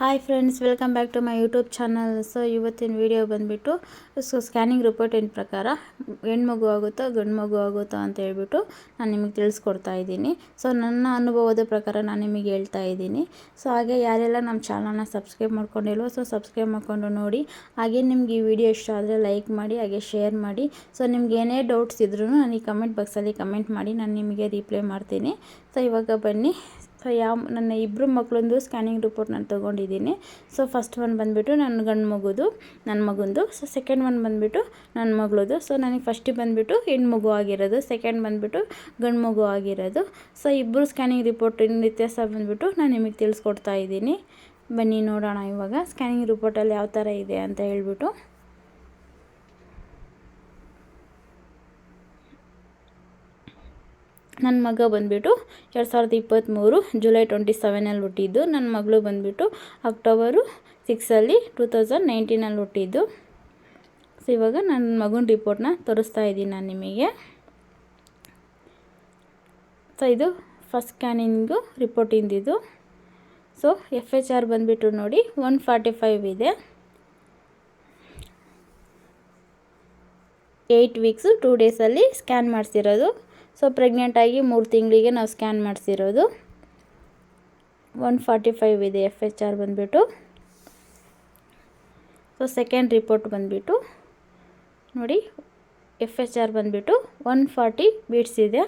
Hi friends, welcome back to my YouTube channel. So ಇವತ್ತಿನ video ಬಂದುಬಿಟ್ಟು so scanning ರಿಪೋರ್ಟಿನ ಪ್ರಕಾರ ಹೆಣ್ಮಗು ಆಗುತ್ತೋ, ಗಂಡು ಮಗು ಆಗುತ್ತೋ ಅಂತ ಹೇಳ್ಬಿಟ್ಟು ನಾನು ನಿಮಗೆ ತಿಳಿಸ್ಕೊಡ್ತಾ ಇದ್ದೀನಿ. ಸೊ ನನ್ನ ಅನುಭವದ ಪ್ರಕಾರ ನಾನು ನಿಮಗೆ ಹೇಳ್ತಾ ಇದ್ದೀನಿ. ಸೊ ಹಾಗೆ ಯಾರೆಲ್ಲ ನಮ್ಮ ಚಾನಲ್ನ ಸಬ್ಸ್ಕ್ರೈಬ್ ಮಾಡ್ಕೊಂಡಿಲ್ವೋ ಸೊ ಸಬ್ಸ್ಕ್ರೈಬ್ ಮಾಡ್ಕೊಂಡು ನೋಡಿ. ಹಾಗೆ ನಿಮ್ಗೆ ಈ ವಿಡಿಯೋ ಇಷ್ಟ ಆದರೆ ಲೈಕ್ ಮಾಡಿ, ಹಾಗೆ ಶೇರ್ ಮಾಡಿ. ಸೊ ನಿಮ್ಗೆ ಏನೇ ಡೌಟ್ಸ್ ಇದ್ರೂ ನನಗೆ ಕಮೆಂಟ್ ಬಾಕ್ಸಲ್ಲಿ ಕಮೆಂಟ್ ಮಾಡಿ, ನಾನು ನಿಮಗೆ ರಿಪ್ಲೈ ಮಾಡ್ತೀನಿ. ಸೊ ಇವಾಗ ಬನ್ನಿ. ಸೊ ಯಾವ ನನ್ನ ಇಬ್ಬರು ಮಕ್ಕಳೊಂದು ಸ್ಕ್ಯಾನಿಂಗ್ ರಿಪೋರ್ಟ್ ನಾನು ತೊಗೊಂಡಿದ್ದೀನಿ. ಸೊ ಫಸ್ಟ್ ಒನ್ ಬಂದುಬಿಟ್ಟು ನನ್ನ ಗಂಡು ಮಗುದು ನನ್ನ ಮಗಂದು. ಸೊ ಸೆಕೆಂಡ್ ಒನ್ ಬಂದುಬಿಟ್ಟು ನನ್ನ ಮಗಳದು. ಸೊ ನನಗೆ ಫಸ್ಟಿಗೆ ಬಂದುಬಿಟ್ಟು ಹೆಣ್ಣು ಮಗು ಆಗಿರೋದು. ಸೆಕೆಂಡ್ ಬಂದುಬಿಟ್ಟು ಗಂಡು ಮಗು ಆಗಿರೋದು. ಸೊ ಇಬ್ಬರು ಸ್ಕ್ಯಾನಿಂಗ್ ರಿಪೋರ್ಟ್ ವ್ಯತ್ಯಾಸ ಬಂದುಬಿಟ್ಟು ನಾನು ನಿಮಗೆ ತಿಳಿಸ್ಕೊಡ್ತಾ ಇದ್ದೀನಿ. ಬನ್ನಿ ನೋಡೋಣ ಇವಾಗ ಸ್ಕ್ಯಾನಿಂಗ್ ರಿಪೋರ್ಟಲ್ಲಿ ಯಾವ ಥರ ಇದೆ ಅಂತ ಹೇಳ್ಬಿಟ್ಟು. ನನ್ನ ಮಗ ಬಂದುಬಿಟ್ಟು ಎರಡು ಸಾವಿರದ ಇಪ್ಪತ್ತ್ಮೂರು ಜುಲೈ ಟ್ವೆಂಟಿ ಸೆವೆನಲ್ಲಿ ಹುಟ್ಟಿದ್ದು. ನನ್ನ ಮಗಳು ಬಂದುಬಿಟ್ಟು ಅಕ್ಟೋಬರು ಸಿಕ್ಸಲ್ಲಿ ಟೂ ತೌಸಂಡ್ ನೈನ್ಟೀನಲ್ಲಿ ಹುಟ್ಟಿದ್ದು. ಸೊ ಇವಾಗ ನನ್ನ ಮಗನ ರಿಪೋರ್ಟ್ನ ತೋರಿಸ್ತಾ ಇದ್ದೀನಿ ನಾನು ನಿಮಗೆ. ಸೊ ಇದು ಫಸ್ಟ್ ಸ್ಕ್ಯಾನಿಂಗು ರಿಪೋರ್ಟಿಂದಿದು ಸೊ ಎಫ್ ಎಚ್ ಆರ್ ಬಂದುಬಿಟ್ಟು ನೋಡಿ ಒನ್ ಫಾರ್ಟಿ ಫೈವ್ ಇದೆ ಏಯ್ಟ್ ವೀಕ್ಸು ಟೂ ಡೇಸಲ್ಲಿ ಸ್ಕ್ಯಾನ್ ಮಾಡಿಸಿರೋದು. ಸೊ ಪ್ರೆಗ್ನೆಂಟಾಗಿ ಮೂರು ತಿಂಗಳಿಗೆ ನಾವು ಸ್ಕ್ಯಾನ್ ಮಾಡಿಸಿರೋದು. ಒನ್ ಫಾರ್ಟಿ ಫೈವ್ ಇದೆ ಎಫ್ ಎಚ್ ಆರ್ ಬಂದುಬಿಟ್ಟು. ಸೊ ಸೆಕೆಂಡ್ ರಿಪೋರ್ಟ್ ಬಂದುಬಿಟ್ಟು. ನೋಡಿ ಎಫ್ ಎಚ್ ಆರ್ ಬಂದುಬಿಟ್ಟು ಒನ್ ಫಾರ್ಟಿ ಬೀಟ್ಸ್ ಇದೆ.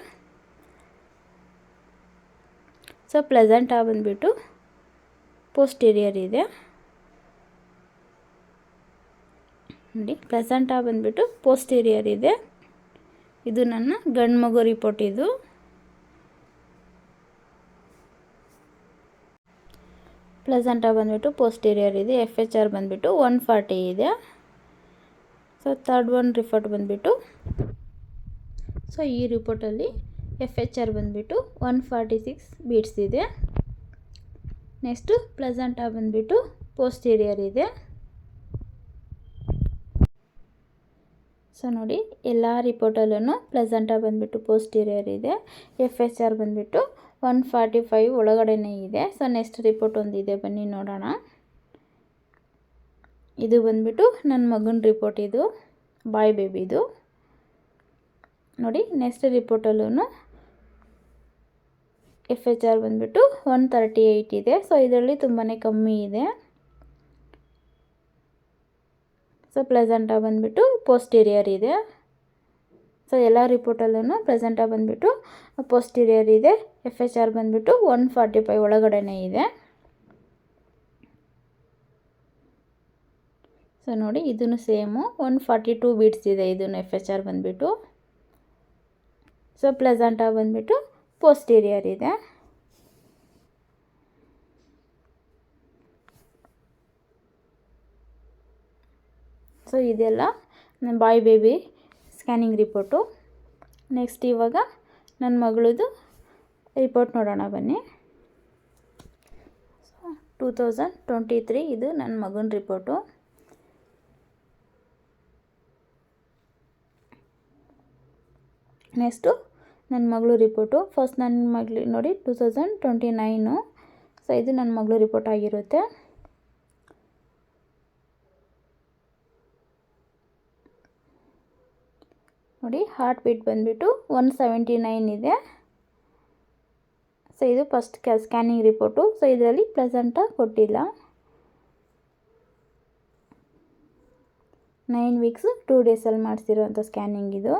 ಸೊ ಪ್ಲೆಸೆಂಟ್ ಆ ಬಂದುಬಿಟ್ಟು ಪೋಸ್ಟೀರಿಯರ್ ಇದೆ. ನೋಡಿ ಪ್ಲೆಸೆಂಟ್ ಆ ಬಂದುಬಿಟ್ಟು ಪೋಸ್ಟೀರಿಯರ್ ಇದೆ. ಇದು ನನ್ನ ಗಂಡು ಮಗು ರಿಪೋರ್ಟ್ ಇದು ಪ್ಲೆಸೆಂಟಾಗಿ ಬಂದುಬಿಟ್ಟು ಪೋಸ್ಟೀರಿಯರ್ ಇದೆ ಎಫ್ ಎಚ್ ಆರ್ ಬಂದುಬಿಟ್ಟು ಒನ್ ಫಾರ್ಟಿ ಇದೆ. ಸೊ ತರ್ಡ್ ಒನ್ ರಿಪೋರ್ಟ್ ಬಂದುಬಿಟ್ಟು ಸೊ ಈ ರಿಪೋರ್ಟಲ್ಲಿ ಎಫ್ ಎಚ್ ಆರ್ ಬಂದುಬಿಟ್ಟು ಒನ್ ಫಾರ್ಟಿ ಸಿಕ್ಸ್ ಬೀಟ್ಸ್ ಇದೆ. ನೆಕ್ಸ್ಟು ಪ್ಲೆಸೆಂಟಾಗಿ ಬಂದುಬಿಟ್ಟು ಪೋಸ್ಟೀರಿಯರ್ ಇದೆ. ಸೊ ನೋಡಿ, ಎಲ್ಲ ರಿಪೋರ್ಟಲ್ಲೂ ಪ್ಲೆಸೆಂಟಾಗಿ ಬಂದುಬಿಟ್ಟು ಪೋಸ್ಟೀರಿಯರ್ ಇದೆ ಎಫ್ ಎಸ್ ಆರ್ ಬಂದುಬಿಟ್ಟು ಒನ್ ಫಾರ್ಟಿ ಫೈವ್ ಒಳಗಡೆನೇ ಇದೆ. ಸೊ ನೆಕ್ಸ್ಟ್ ರಿಪೋರ್ಟ್ ಒಂದಿದೆ ಬನ್ನಿ ನೋಡೋಣ. ಇದು ಬಂದುಬಿಟ್ಟು ನನ್ನ ಮಗನ ರಿಪೋರ್ಟ್ ಇದು, ಬಾಯ್ ಬೇಬಿದು ನೋಡಿ ನೆಕ್ಸ್ಟ್ ರಿಪೋರ್ಟಲ್ಲೂ ಎಫ್ ಎಚ್ ಆರ್ ಬಂದುಬಿಟ್ಟು ಒನ್ ತರ್ಟಿ ಏಯ್ಟ್ ಇದೆ. ಸೊ ಇದರಲ್ಲಿ ತುಂಬಾ ಕಮ್ಮಿ ಇದೆ. ಸೊ ಪ್ಲೆಸೆಂಟಾಗಿ ಬಂದುಬಿಟ್ಟು ಪೋಸ್ಟೀರಿಯರ್ ಇದೆ. ಸೊ, ಎಲ್ಲ ರಿಪೋರ್ಟಲ್ಲೂ ಪ್ರೆಸೆಂಟಾಗಿ ಬಂದುಬಿಟ್ಟು ಪೋಸ್ಟೀರಿಯರ್ ಇದೆ. ಎಫ್ ಎಚ್ ಆರ್ ಬಂದುಬಿಟ್ಟು ಒನ್ ಫಾರ್ಟಿ ಫೈವ್ ಒಳಗಡೆನೇ ಇದೆ. ಸೊ, ನೋಡಿ ಇದನ್ನು same one forty two beats ಇದೆ ಇದನ್ನು ಎಫ್ ಎಚ್ ಆರ್ ಬಂದುಬಿಟ್ಟು. ಸೊ ಪ್ಲೆಸೆಂಟಾಗಿ ಬಂದುಬಿಟ್ಟು ಪೋಸ್ಟೀರಿಯರ್ ಇದೆ. ಸೊ ಇದೆಲ್ಲ ನನ್ನ boy baby scanning report. Next ಇವಾಗ ನನ್ನ ಮಗಳದು ರಿಪೋರ್ಟ್ ನೋಡೋಣ ಬನ್ನಿ. So two thousand twenty three ಇದು ನನ್ನ ಮಗನ ರಿಪೋರ್ಟು. ನೆಕ್ಸ್ಟು ನನ್ನ ಮಗಳು ರಿಪೋರ್ಟು. ಫಸ್ಟ್ ನನ್ನ ಮಗಳು ನೋಡಿ two thousand twenty nine so ಇದು ನನ್ನ ಮಗಳು ರಿಪೋರ್ಟ್ ಆಗಿರುತ್ತೆ. ನೋಡಿ ಹಾರ್ಟ್ ಬೀಟ್ ಬಂದುಬಿಟ್ಟು ಒನ್ ಸೆವೆಂಟಿ ನೈನ್ ಇದೆ. ಸೊ ಇದು ಫಸ್ಟ್ ಕ್ಯಾ ಸ್ಕ್ಯಾನಿಂಗ್ ರಿಪೋರ್ಟು ಸೊ ಇದರಲ್ಲಿ ಪ್ರೆಸೆಂಟಾಗಿ ಕೊಟ್ಟಿಲ್ಲ. ನೈನ್ ವೀಕ್ಸ್ ಟೂ ಡೇಸಲ್ಲಿ ಮಾಡಿಸಿರೋವಂಥ ಸ್ಕ್ಯಾನಿಂಗ್ ಇದು.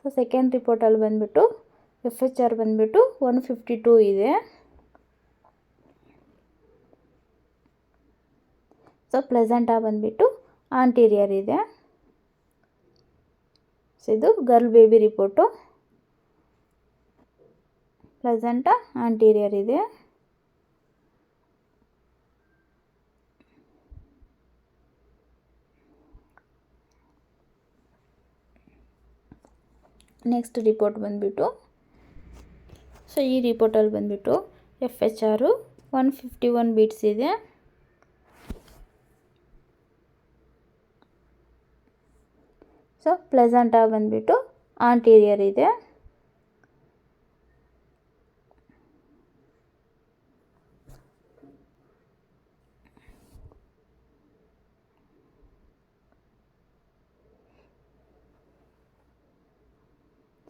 ಸೊ ಸೆಕೆಂಡ್ ರಿಪೋರ್ಟಲ್ಲಿ ಬಂದುಬಿಟ್ಟು ಎಫ್ ಎಚ್ ಆರ್ ಬಂದುಬಿಟ್ಟು ಒನ್ ಫಿಫ್ಟಿ ಟೂ ಇದೆ ಸೊ ಪ್ಲೆಸೆಂಟಾಗಿ ಬಂದುಬಿಟ್ಟು ಆಂಟೀರಿಯರ್ ಇದೆ. ಇದು girl baby report placenta anterior ಇದೆ ನೆಕ್ಸ್ಟ್ ರಿಪೋರ್ಟ್ ಬಂದುಬಿಟ್ಟು ಸೊ ಈ ರಿಪೋರ್ಟಲ್ಲಿ ಬಂದುಬಿಟ್ಟು F H R one fifty one beats ಇದೆ ಸೊ ಪ್ಲೆಸೆಂಟಾ ಬಂದುಬಿಟ್ಟು ಆಂಟೀರಿಯರ್ ಇದೆ.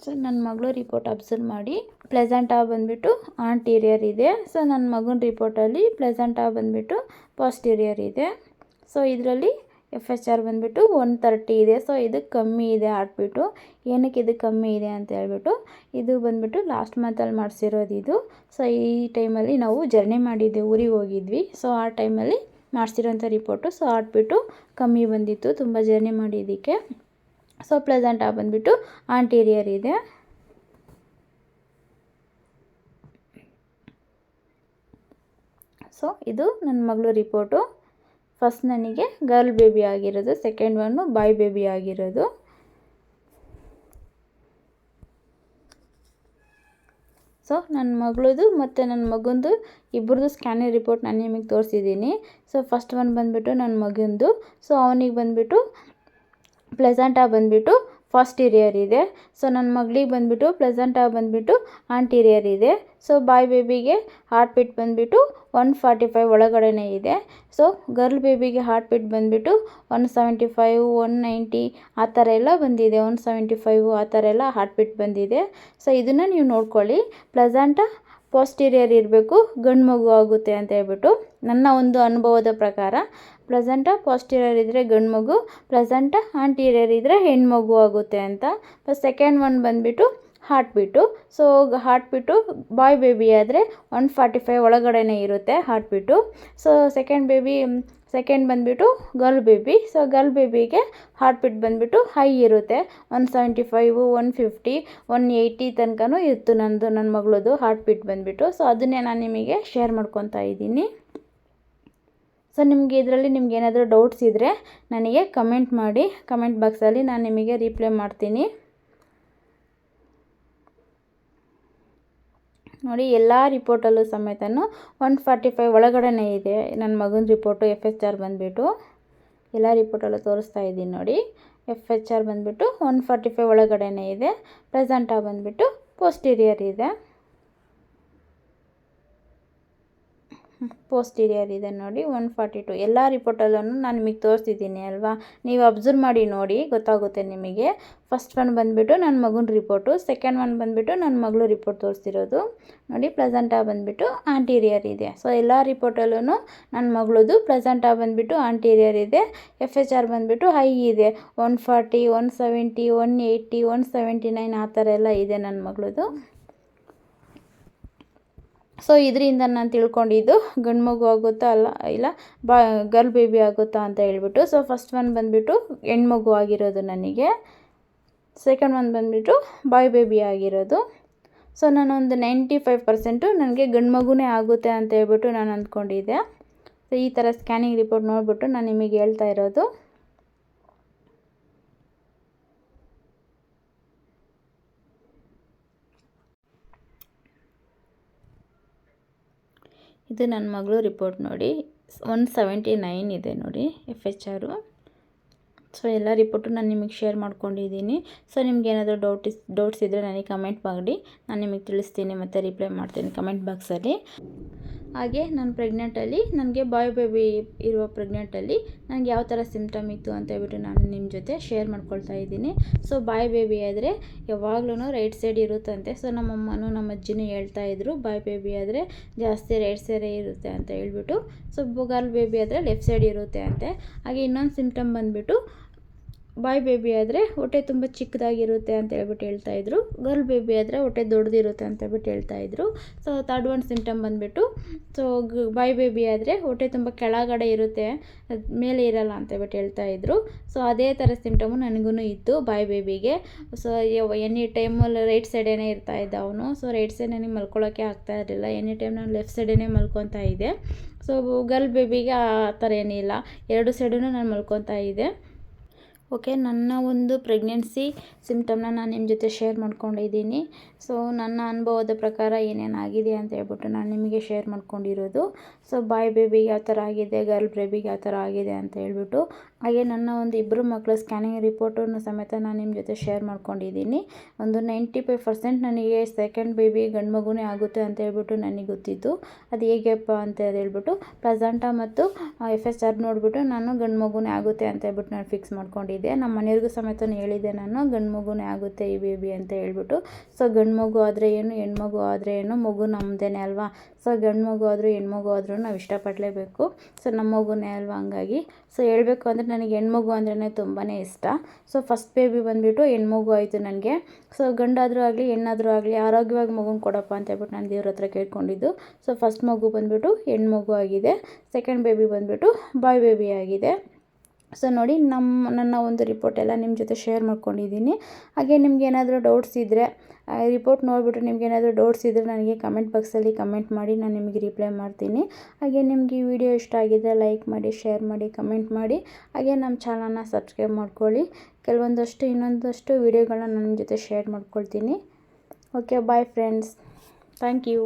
ಸೊ ನನ್ನ ಮಗಳು ರಿಪೋರ್ಟ್ ಅಬ್ಸರ್ವ್ ಮಾಡಿ ಪ್ಲೆಸೆಂಟಾ ಬಂದುಬಿಟ್ಟು ಆಂಟೀರಿಯರ್ ಇದೆ. ಸೊ ನನ್ನ ಮಗನ ರಿಪೋರ್ಟಲ್ಲಿ ಪ್ಲೆಸೆಂಟಾ ಬಂದುಬಿಟ್ಟು ಪಾಸ್ಟೀರಿಯರ್ ಇದೆ. ಸೊ ಇದರಲ್ಲಿ ಎಫ್ ಎಚ್ ಆರ್ ಬಂದುಬಿಟ್ಟು ಒನ್ ತರ್ಟಿ ಇದೆ. ಸೊ ಇದು ಕಮ್ಮಿ ಇದೆ ಆಡ್ಬಿಟ್ಟು ಏನಕ್ಕೆ ಇದು ಕಮ್ಮಿ ಇದೆ ಅಂತ ಹೇಳ್ಬಿಟ್ಟು, ಇದು ಬಂದುಬಿಟ್ಟು ಲಾಸ್ಟ್ ಮಂತಲ್ಲಿ ಮಾಡಿಸಿರೋದು ಇದು. ಸೊ ಈ ಟೈಮಲ್ಲಿ ನಾವು ಜರ್ನಿ ಮಾಡಿದ್ದೆ ಊರಿಗೆ ಹೋಗಿದ್ವಿ. ಸೊ ಆ ಟೈಮಲ್ಲಿ ಮಾಡಿಸಿರೋಂಥ ರಿಪೋರ್ಟು ಸೊ ಆಡ್ಬಿಟ್ಟು ಕಮ್ಮಿ ಬಂದಿತ್ತು, ತುಂಬ ಜರ್ನಿ ಮಾಡಿದ್ದಕ್ಕೆ. ಸೊ ಪ್ಲೆಸೆಂಟಾಗಿ ಬಂದುಬಿಟ್ಟು ಆಂಟೀರಿಯರ್ ಇದೆ. ಸೊ ಇದು ನನ್ನ ಮಗಳು ರಿಪೋರ್ಟು ಫಸ್ಟ್ ನನಗೆ ಗರ್ಲ್ ಬೇಬಿ ಆಗಿರೋದು ಸೆಕೆಂಡ್ ಒನ್ನು ಬಾಯ್ ಬೇಬಿ ಆಗಿರೋದು. ಸೊ ನನ್ನ ಮಗಳದು ಮತ್ತು ನನ್ನ ಮಗಂದು ಇಬ್ಬರದು ಸ್ಕ್ಯಾನಿಂಗ್ ರಿಪೋರ್ಟ್ ನಾನು ನಿಮಗೆ ತೋರಿಸಿದ್ದೀನಿ ಸೊ ಫಸ್ಟ್ ಒನ್ ಬಂದುಬಿಟ್ಟು ನನ್ನ ಮಗಂದು. ಸೊ ಅವನಿಗೆ ಬಂದುಬಿಟ್ಟು ಪ್ಲೆಸೆಂಟಾಗಿ ಬಂದುಬಿಟ್ಟು ಫಾಸ್ಟೀರಿಯರ್ ಇದೆ. ಸೊ ನನ್ನ ಮಗಳಿಗೆ ಬಂದುಬಿಟ್ಟು ಪ್ಲೆಸೆಂಟಾಗಿ ಬಂದುಬಿಟ್ಟು ಆಂಟೀರಿಯರ್ ಇದೆ. ಸೊ ಬಾಯ್ ಬೇಬಿಗೆ ಹಾರ್ಟ್ ಬೀಟ್ ಬಂದುಬಿಟ್ಟು ಒನ್ ಫಾರ್ಟಿ ಫೈವ್ ಒಳಗಡೆನೇ ಇದೆ. ಸೊ ಗರ್ಲ್ ಬೇಬಿಗೆ ಹಾರ್ಟ್ ಬೀಟ್ ಬಂದುಬಿಟ್ಟು one seventy five one ninety ಆ ಥರ ಎಲ್ಲ ಬಂದಿದೆ. ಒನ್ ಸೆವೆಂಟಿ ಫೈವ್ ಆ ಥರ ಎಲ್ಲ ಹಾರ್ಟ್ ಬೀಟ್ ಬಂದಿದೆ. ಸೊ ಇದನ್ನು ನೀವು ನೋಡ್ಕೊಳ್ಳಿ. ಪ್ಲೆಸೆಂಟ ಪೋಸ್ಟೀರಿಯರ್ ಇರಬೇಕು ಗಂಡು ಮಗು ಆಗುತ್ತೆ ಅಂತ ಹೇಳ್ಬಿಟ್ಟು ನನ್ನ ಒಂದು ಅನುಭವದ ಪ್ರಕಾರ. ಪ್ರೆಸೆಂಟ ಪಾಸ್ಟೀರಿಯರ್ ಇದ್ದರೆ ಗಂಡು ಮಗು ಪ್ರೆಸೆಂಟ ಆಂಟೀರಿಯರ್ ಇದ್ದರೆ ಹೆಣ್ಮಗು ಆಗುತ್ತೆ ಅಂತ. ಸೆಕೆಂಡ್ ಒನ್ ಬಂದುಬಿಟ್ಟು heart so heart boy baby ಆದರೆ ಒನ್ ಫಾರ್ಟಿ ಫೈವ್ ಒಳಗಡೆನೇ ಇರುತ್ತೆ heart so second baby second ಬಂದುಬಿಟ್ಟು ಗರ್ಲ್ ಬೇಬಿ ಸೊ ಗರ್ಲ್ ಬೇಬಿಗೆ ಹಾರ್ಟ್ ಬೀಟ್ ಬಂದುಬಿಟ್ಟು ಹೈ ಇರುತ್ತೆ. One seventy five one fifty one eighty ತನಕನೂ ಇತ್ತು ನನ್ನದು ನನ್ನ ಮಗಳದು ಹಾರ್ಟ್ ಬೀಟ್ ಬಂದುಬಿಟ್ಟು. ಸೊ ಅದನ್ನೇ ನಾನು ನಿಮಗೆ ಶೇರ್ ಮಾಡ್ಕೊತಾ ಇದ್ದೀನಿ. ಸೊ ನಿಮಗೆ ಇದರಲ್ಲಿ ನಿಮ್ಗೆ ಏನಾದರೂ ಡೌಟ್ಸ್ ಇದ್ದರೆ ನನಗೆ ಕಮೆಂಟ್ ಮಾಡಿ. ಕಮೆಂಟ್ ಬಾಕ್ಸಲ್ಲಿ ನಾನು ನಿಮಗೆ ರಿಪ್ಲೈ ಮಾಡ್ತೀನಿ. ನೋಡಿ, ಎಲ್ಲ ರಿಪೋರ್ಟಲ್ಲೂ ಸಮೇತನೂ ಒನ್ ಫಾರ್ಟಿ ಫೈವ್ ಒಳಗಡೆನೇ ಇದೆ. ನನ್ನ ಮಗನ ರಿಪೋರ್ಟು ಎಫ್ ಎಚ್ ಆರ್ ಬಂದುಬಿಟ್ಟು. ಎಲ್ಲ ರಿಪೋರ್ಟಲ್ಲೂ ತೋರಿಸ್ತಾ ಇದ್ದೀನಿ ನೋಡಿ. ಎಫ್ ಎಚ್ ಆರ್ ಬಂದುಬಿಟ್ಟು ಒನ್ ಫಾರ್ಟಿ ಫೈವ್ ಒಳಗಡೆನೇ ಇದೆ. ಪ್ರೆಸೆಂಟಾಗಿ ಬಂದುಬಿಟ್ಟು ಪೋಸ್ಟೀರಿಯರ್ ಇದೆ. ಪೋಸ್ಟೀರಿಯರ್ ಇದೆ ನೋಡಿ ಒನ್ ಫಾರ್ಟಿ ಟು ಎಲ್ಲ ರಿಪೋರ್ಟಲ್ಲೂ ನಾನು ನಿಮಗೆ ತೋರಿಸ್ತಿದ್ದೀನಿ ಅಲ್ವಾ? ನೀವು ಅಬ್ಸರ್ವ್ ಮಾಡಿ ನೋಡಿ, ಗೊತ್ತಾಗುತ್ತೆ ನಿಮಗೆ. ಫಸ್ಟ್ ಒನ್ ಬಂದುಬಿಟ್ಟು ನನ್ನ ಮಗನ ರಿಪೋರ್ಟು ಸೆಕೆಂಡ್ ಒನ್ ಬಂದುಬಿಟ್ಟು ನನ್ನ ಮಗಳು ರಿಪೋರ್ಟ್ ತೋರಿಸ್ತಿರೋದು. ನೋಡಿ ಪ್ಲೆಸೆಂಟಾಗಿ ಬಂದುಬಿಟ್ಟು ಆಂಟೀರಿಯರ್ ಇದೆ. ಸೊ ಎಲ್ಲ ರಿಪೋರ್ಟಲ್ಲೂ ನನ್ನ ಮಗಳದು ಪ್ಲೆಸೆಂಟಾಗಿ ಬಂದುಬಿಟ್ಟು ಆಂಟೀರಿಯರ್ ಇದೆ. ಎಫ್ ಎಚ್ ಆರ್ ಬಂದುಬಿಟ್ಟು ಹೈ ಇದೆ. One forty one seventy one eighty one seventy nine ಆ ಥರ ಎಲ್ಲ ಇದೆ ನನ್ನ ಮಗಳದು. ಸೊ ಇದರಿಂದ ನಾನು ತಿಳ್ಕೊಂಡಿದ್ದು ಗಂಡು ಮಗು ಆಗುತ್ತಾ ಅಲ್ಲ, ಇಲ್ಲ, ಬಾ ಗರ್ಲ್ ಬೇಬಿ ಆಗುತ್ತಾ ಅಂತ ಹೇಳ್ಬಿಟ್ಟು ಸೊ ಫಸ್ಟ್ ಒನ್ ಬಂದುಬಿಟ್ಟು ಹೆಣ್ಮಗು ಆಗಿರೋದು ನನಗೆ. ಸೆಕೆಂಡ್ ಒನ್ ಬಂದುಬಿಟ್ಟು ಬಾಯ್ ಬೇಬಿ ಆಗಿರೋದು. ಸೊ ನಾನೊಂದು ನೈಂಟಿ ಫೈವ್ ಪರ್ಸೆಂಟು ನನಗೆ ಗಂಡು ಮಗುನೇ ಆಗುತ್ತೆ ಅಂತ ಹೇಳ್ಬಿಟ್ಟು ನಾನು ಅಂದ್ಕೊಂಡಿದ್ದೆ. ಸೊ ಈ ಥರ ಸ್ಕ್ಯಾನಿಂಗ್ ರಿಪೋರ್ಟ್ ನೋಡಿಬಿಟ್ಟು ನಾನು ನಿಮಗೆ ಹೇಳ್ತಾ ಇರೋದು. ಇದು ನನ್ನ ಮಗಳು ರಿಪೋರ್ಟ್ ನೋಡಿ. ಒನ್ ಸೆವೆಂಟಿ ನೈನ್ ಇದೆ ನೋಡಿ ಎಫ್ ಎಚ್ ಆರು ಸೊ ಎಲ್ಲ ರಿಪೋರ್ಟು ನಾನು ನಿಮಗೆ ಶೇರ್ ಮಾಡ್ಕೊಂಡಿದ್ದೀನಿ. ಸೊ ನಿಮ್ಗೆ ಏನಾದರೂ ಡೌಟ್ ಇಸ್ ಡೌಟ್ಸ್ ಇದ್ದರೆ ನನಗೆ ಕಮೆಂಟ್ ಮಾಡಿ. ನಾನು ನಿಮಗೆ ತಿಳಿಸ್ತೀನಿ ಮತ್ತು ರಿಪ್ಲೈ ಮಾಡ್ತೀನಿ ಕಮೆಂಟ್ ಬಾಕ್ಸಲ್ಲಿ ಹಾಗೆ ನಾನು ಪ್ರೆಗ್ನೆಂಟಲ್ಲಿ, ನನಗೆ ಬಾಯ್ ಬೇಬಿ ಇರುವ ಪ್ರೆಗ್ನೆಂಟಲ್ಲಿ ನನಗೆ ಯಾವ ಥರ ಸಿಮ್ಟಮ್ ಇತ್ತು ಅಂತ ಹೇಳ್ಬಿಟ್ಟು ನಾನು ನಿಮ್ಮ ಜೊತೆ ಶೇರ್ ಮಾಡ್ಕೊಳ್ತಾ ಇದ್ದೀನಿ. ಸೊ, ಬಾಯ್ ಬೇಬಿ ಆದರೆ ಯಾವಾಗ್ಲೂ ರೈಟ್ ಸೈಡ್ ಇರುತ್ತಂತೆ. ಸೊ ನಮ್ಮಮ್ಮನೂ ನಮ್ಮ ಅಜ್ಜಿನೂ ಹೇಳ್ತಾ ಇದ್ರು, ಬಾಯ್ ಬೇಬಿ ಆದರೆ ಜಾಸ್ತಿ ರೈಟ್ ಸೈಡೇ ಇರುತ್ತೆ ಅಂತ ಹೇಳ್ಬಿಟ್ಟು. ಸೊ ಗರ್ಲ್ ಬೇಬಿ ಆದರೆ ಲೆಫ್ಟ್ ಸೈಡ್ ಇರುತ್ತೆ ಅಂತೆ. ಹಾಗೆ ಇನ್ನೊಂದು ಸಿಮ್ಟಮ್ ಬಂದುಬಿಟ್ಟು ಬಾಯ್ ಬೇಬಿ ಆದರೆ ಹೊಟ್ಟೆ ತುಂಬ ಚಿಕ್ಕದಾಗಿರುತ್ತೆ ಅಂತ ಹೇಳ್ಬಿಟ್ಟು ಹೇಳ್ತಾಯಿದ್ರು ಗರ್ಲ್ ಬೇಬಿ ಆದರೆ ಹೊಟ್ಟೆ ದೊಡ್ಡದಿರುತ್ತೆ ಅಂತ ಹೇಳ್ಬಿಟ್ಟು ಹೇಳ್ತಾಯಿದ್ರು ಸೊ ತರ್ಡ್ ಒನ್ ಸಿಂಟಮ್ ಬಂದುಬಿಟ್ಟು ಸೊ ಬಾಯ್ ಬೇಬಿ ಆದರೆ ಹೊಟ್ಟೆ ತುಂಬ ಕೆಳಗಡೆ ಇರುತ್ತೆ ಮೇಲೆ ಇರಲ್ಲ ಅಂತ ಹೇಳ್ಬಿಟ್ಟು ಹೇಳ್ತಾಯಿದ್ರು ಸೊ ಅದೇ ಥರ ಸಿಂಟಮು ನನಗೂ ಇತ್ತು ಬಾಯ್ ಬೇಬಿಗೆ. ಸೊ ಎನಿ ಟೈಮಲ್ಲಿ ರೈಟ್ ಸೈಡೇ ಇರ್ತಾ ಇದ್ದ ಅವನು ಸೊ ರೈಟ್ ಸೈಡ್ ನನಗೆ ಮಲ್ಕೊಳ್ಳೋಕ್ಕೆ ಆಗ್ತಾ ಇರಲಿಲ್ಲ. ಎನಿ ಟೈಮ್ ನಾನು ಲೆಫ್ಟ್ ಸೈಡೇ ಮಲ್ಕೊತಾ ಇದ್ದೆ. ಸೊ ಗರ್ಲ್ ಬೇಬಿಗೆ ಆ ಥರ ಏನಿಲ್ಲ. ಎರಡು ಸೈಡೂ ನಾನು ಮಲ್ಕೊತಾ ಇದ್ದೆ. ಓಕೆ ನನ್ನ ಒಂದು ಪ್ರೆಗ್ನೆನ್ಸಿ ಸಿಮ್ಟಮ್ನ ನಾನು ನಿಮ್ಮ ಜೊತೆ ಶೇರ್ ಮಾಡ್ಕೊಂಡಿದ್ದೀನಿ. ಸೊ ನನ್ನ ಅನುಭವದ ಪ್ರಕಾರ ಏನೇನಾಗಿದೆ ಅಂತ ಹೇಳ್ಬಿಟ್ಟು ನಾನು ನಿಮಗೆ ಶೇರ್ ಮಾಡ್ಕೊಂಡಿರೋದು. ಸೊ ಬಾಯ್ ಬೇಬಿಗೆ ಯಾವ ಥರ ಆಗಿದೆ ಗರ್ಲ್ ಬೇಬಿಗೆ ಯಾವ ಥರ ಆಗಿದೆ ಅಂತ ಹೇಳ್ಬಿಟ್ಟು, ಹಾಗೆ ನನ್ನ ಒಂದು ಇಬ್ಬರು ಮಕ್ಕಳ ಸ್ಕ್ಯಾನಿಂಗ್ ರಿಪೋರ್ಟನ್ನು ಸಮೇತ ನಾನು ನಿಮ್ಮ ಜೊತೆ ಶೇರ್ ಮಾಡ್ಕೊಂಡಿದ್ದೀನಿ. ಒಂದು ನೈಂಟಿ ಫೈವ್ ಪರ್ಸೆಂಟ್ ನನಗೆ ಸೆಕೆಂಡ್ ಬೇಬಿ ಗಂಡು ಮಗುನೇ ಆಗುತ್ತೆ ಅಂತ ಹೇಳ್ಬಿಟ್ಟು ನನಗೆ ಗೊತ್ತಿತ್ತು. ಅದು ಹೇಗೆಪ್ಪ ಅಂತ ಹೇಳ್ಬಿಟ್ಟು ಪ್ರೆಸೆಂಟ ಮತ್ತು ಎಫ್ ಎಸ್ ಆರ್ ನೋಡಿಬಿಟ್ಟು ನಾನು ಗಂಡು ಮಗುನೇ ಆಗುತ್ತೆ ಅಂತ ಹೇಳ್ಬಿಟ್ಟು ನಾನು ಫಿಕ್ಸ್ ಮಾಡ್ಕೊಂಡಿದ್ದೆ. ನಮ್ಮ ಮನೆಯವ್ರಿಗೂ ಸಮೇತ ಹೇಳಿದ್ದೆ ನಾನು ಗಂಡು ಮಗುನೇ ಆಗುತ್ತೆ ಈ ಬೇಬಿ ಅಂತ ಹೇಳ್ಬಿಟ್ಟು. ಸೊ ಗಂಡು ಮಗು ಆದರೆ ಏನು, ಹೆಣ್ಮಗು ಆದರೆ ಏನು, ಮಗು ನಮ್ಮದೇನೆ ಅಲ್ವಾ? ಸೊ ಗಂಡು ಮಗು ಆದರೂ ಹೆಣ್ಮಗು ಆದರೂ ನಾವು ಇಷ್ಟಪಡಲೇಬೇಕು. ಸೊ ನಮ್ಮ ಮಗುನೇ ಅಲ್ವಾ ಹಂಗಾಗಿ? ಸೊ ಹೇಳಬೇಕು ಅಂದರೆ ನನಗೆ ಹೆಣ್ಮಗು ಅಂದ್ರೇ ತುಂಬಾ ಇಷ್ಟ. ಸೊ ಫಸ್ಟ್ ಬೇಬಿ ಬಂದುಬಿಟ್ಟು ಹೆಣ್ಮಗು ಆಯಿತು ನನಗೆ. ಸೊ ಗಂಡಾದರೂ ಆಗಲಿ, ಹೆಣ್ಣಾದರೂ ಆಗಲಿ, ಆರೋಗ್ಯವಾಗಿ ಮಗುನ ಕೊಡಪ್ಪ ಅಂತ ಹೇಳ್ಬಿಟ್ಟು ನಾನು ದೇವ್ರ ಹತ್ರ ಕೇಳ್ಕೊಂಡಿದ್ದು. ಸೊ ಫಸ್ಟ್ ಮಗು ಬಂದುಬಿಟ್ಟು ಹೆಣ್ಮಗು ಆಗಿದೆ. ಸೆಕೆಂಡ್ ಬೇಬಿ ಬಂದುಬಿಟ್ಟು ಬಾಯ್ ಬೇಬಿ ಆಗಿದೆ. ಸೊ ನೋಡಿ ನಮ್ಮ ನನ್ನ ಒಂದು ರಿಪೋರ್ಟ್ ಎಲ್ಲ ನಿಮ್ಮ ಜೊತೆ ಶೇರ್ ಮಾಡ್ಕೊಂಡಿದ್ದೀನಿ. ಹಾಗೆ ನಿಮ್ಗೆ ಏನಾದರೂ ಡೌಟ್ಸ್ ಇದ್ದರೆ ರಿಪೋರ್ಟ್ ನೋಡಿಬಿಟ್ಟು ನಿಮ್ಗೆ ಏನಾದರೂ ಡೌಟ್ಸ್ ಇದ್ದರೆ ನನಗೆ ಕಮೆಂಟ್ ಬಾಕ್ಸಲ್ಲಿ ಕಮೆಂಟ್ ಮಾಡಿ, ನಾನು ನಿಮಗೆ ರಿಪ್ಲೈ ಮಾಡ್ತೀನಿ. ಹಾಗೆ ನಿಮಗೆ ಈ ವಿಡಿಯೋ ಇಷ್ಟ ಆಗಿದ್ದರೆ ಲೈಕ್ ಮಾಡಿ ಶೇರ್ ಮಾಡಿ ಕಮೆಂಟ್ ಮಾಡಿ. ಹಾಗೆ ನಮ್ಮ ಚಾನಲ್ನ ಸಬ್ಸ್ಕ್ರೈಬ್ ಮಾಡ್ಕೊಳ್ಳಿ. ಕೆಲವೊಂದಷ್ಟು ಇನ್ನೊಂದಷ್ಟು ವಿಡಿಯೋಗಳನ್ನ ನನ್ನ ಜೊತೆ ಶೇರ್ ಮಾಡ್ಕೊಳ್ತೀನಿ. Okay bye friends thank you